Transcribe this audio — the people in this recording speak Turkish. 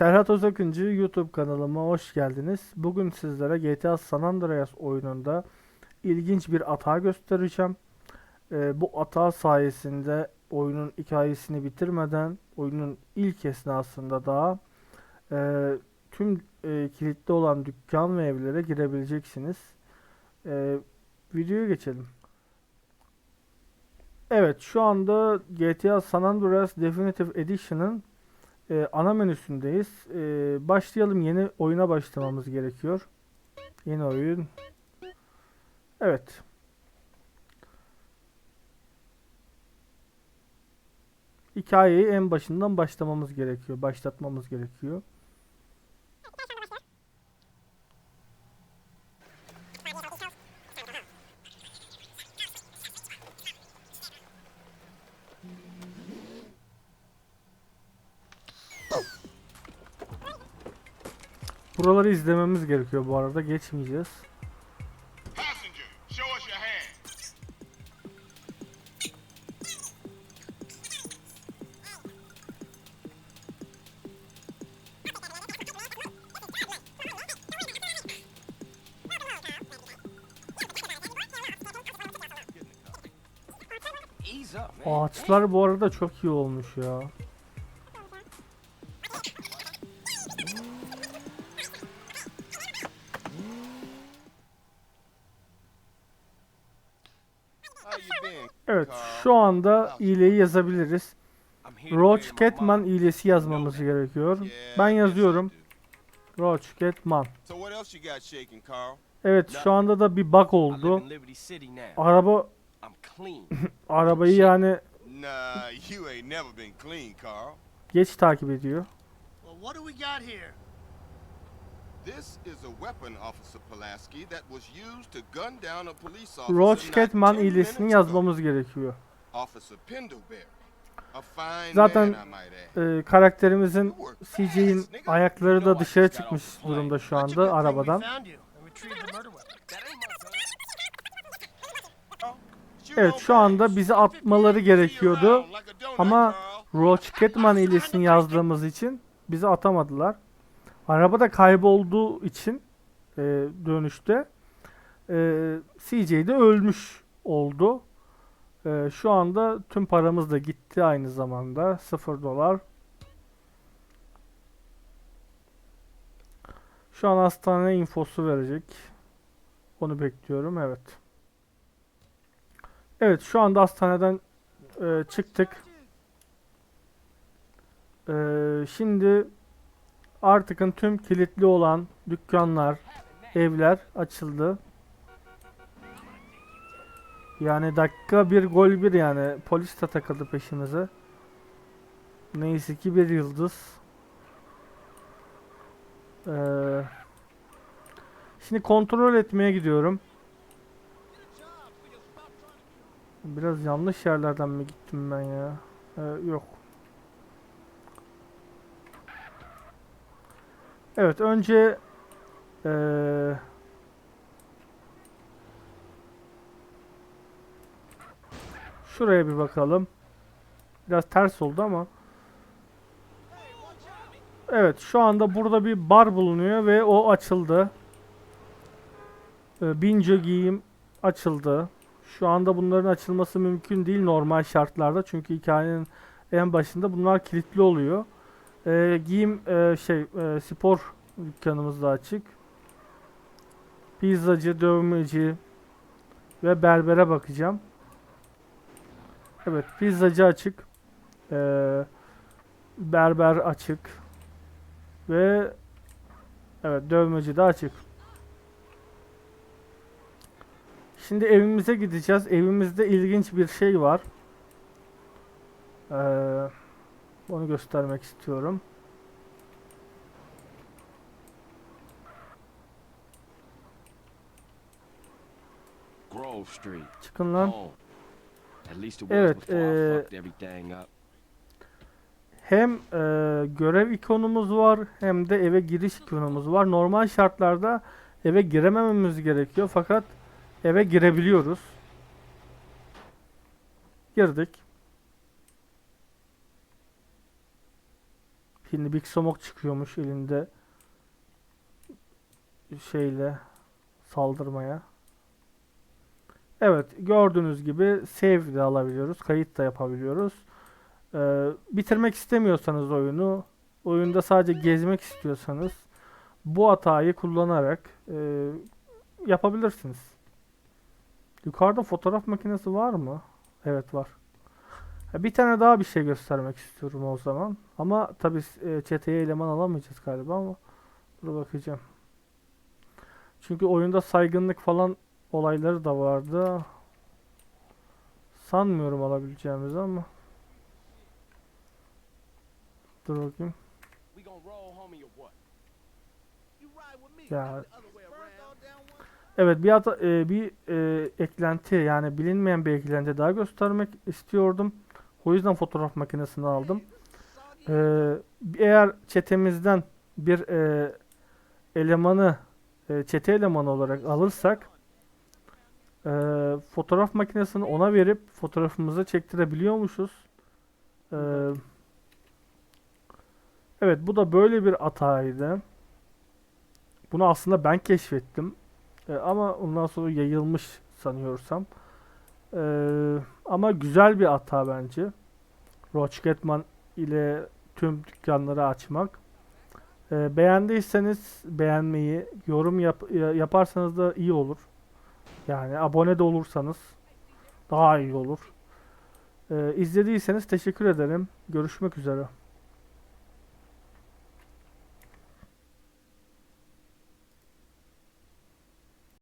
Serhat Özakıncı YouTube kanalıma hoş geldiniz. Bugün sizlere GTA San Andreas oyununda ilginç bir atağı göstereceğim. Ee, bu atağı sayesinde oyunun hikayesini bitirmeden oyunun ilk esnasında daha e, tüm e, kilitli olan dükkan ve evlere girebileceksiniz. E, videoya geçelim. Evet şu anda GTA San Andreas Definitive Edition'ın ee, ana menüsündeyiz. Ee, başlayalım. Yeni oyuna başlamamız gerekiyor. Yeni oyun. Evet. Hikayeyi en başından başlamamız gerekiyor. Başlatmamız gerekiyor. Buraları izlememiz gerekiyor bu arada. Geçmeyeceğiz. Ağaçlar bu arada çok iyi olmuş ya. Evet, şu anda iyileyi yazabiliriz. Roach Catman iyilesi yazmamız gerekiyor. Ben yazıyorum. Roach Catman. Evet, şu anda da bir bug oldu. Araba arabayı yani geç takip ediyor. This is a weapon, Officer Pulaski, that was used to gun down a police officer Roach Catman 10 iyilesini yazmamız gerekiyor. Officer fine Zaten. Ee, karakterimizin CJ'in ayakları da dışarı çıkmış durumda şu anda arabadan. Shoot Evet şu anda bizi atmaları gerekiyordu. Ama. Roach Catman iyilesini yazdığımız için bizi atamadılar. Araba da kaybolduğu için e, dönüşte e, CJ de ölmüş oldu. E, şu anda tüm paramız da gitti aynı zamanda. 0 dolar. Şu an hastane infosu verecek. Onu bekliyorum. Evet. Evet şu anda hastaneden e, çıktık. E, şimdi artıkın tüm kilitli olan dükkanlar, evler açıldı. Yani dakika bir gol bir yani polis de takıldı peşimize. Neyse ki bir yıldız. Ee, şimdi kontrol etmeye gidiyorum. Biraz yanlış yerlerden mi gittim ben ya? Ee, yok. Evet önce eee şuraya bir bakalım. Biraz ters oldu ama. Evet şu anda burada bir bar bulunuyor ve o açıldı. Ee, Bince giyim açıldı. Şu anda bunların açılması mümkün değil normal şartlarda. Çünkü hikayenin en başında bunlar kilitli oluyor. Ee, giyim e, şey e, spor dükkanımız da açık. Pizzacı, dövmeci ve berbere bakacağım. Evet, pizzacı açık. Ee, berber açık. Ve evet dövmeci de açık. Şimdi evimize gideceğiz. Evimizde ilginç bir şey var. Ee, onu göstermek istiyorum. Çıkın lan. Was Evet, up. Hem e, görev ikonumuz var hem de eve giriş ikonumuz var. Normal şartlarda eve giremememiz gerekiyor fakat eve girebiliyoruz. Girdik. Şimdi Big Smoke çıkıyormuş elinde şeyle saldırmaya. Evet gördüğünüz gibi save de alabiliyoruz. Kayıt da yapabiliyoruz. Ee, bitirmek istemiyorsanız oyunu oyunda sadece gezmek istiyorsanız bu hatayı kullanarak e, yapabilirsiniz. Yukarıda fotoğraf makinesi var mı? Evet var. Bir tane daha bir şey göstermek istiyorum o zaman. Ama tabii e, çeteye eleman alamayacağız galiba ama dur bakacağım. Çünkü oyunda saygınlık falan olayları da vardı. Sanmıyorum alabileceğimizi ama. Dur bakayım. Ya Evet bir hata, e, bir e, eklenti yani bilinmeyen bir eklenti daha göstermek istiyordum. O yüzden fotoğraf makinesini aldım. E, eğer çetemizden bir e, elemanı e, çete elemanı olarak alırsak e, fotoğraf makinesini ona verip fotoğrafımızı çektirebiliyormuşuz. E, evet bu da böyle bir hataydı. Bunu aslında ben keşfettim. E, ama ondan sonra yayılmış sanıyorsam. E, ama güzel bir hata bence. Rocketman ile tüm dükkanları açmak. E, beğendiyseniz beğenmeyi, yorum yap, ya- yaparsanız da iyi olur. Yani abone de olursanız daha iyi olur. E, izlediyseniz teşekkür ederim. Görüşmek üzere.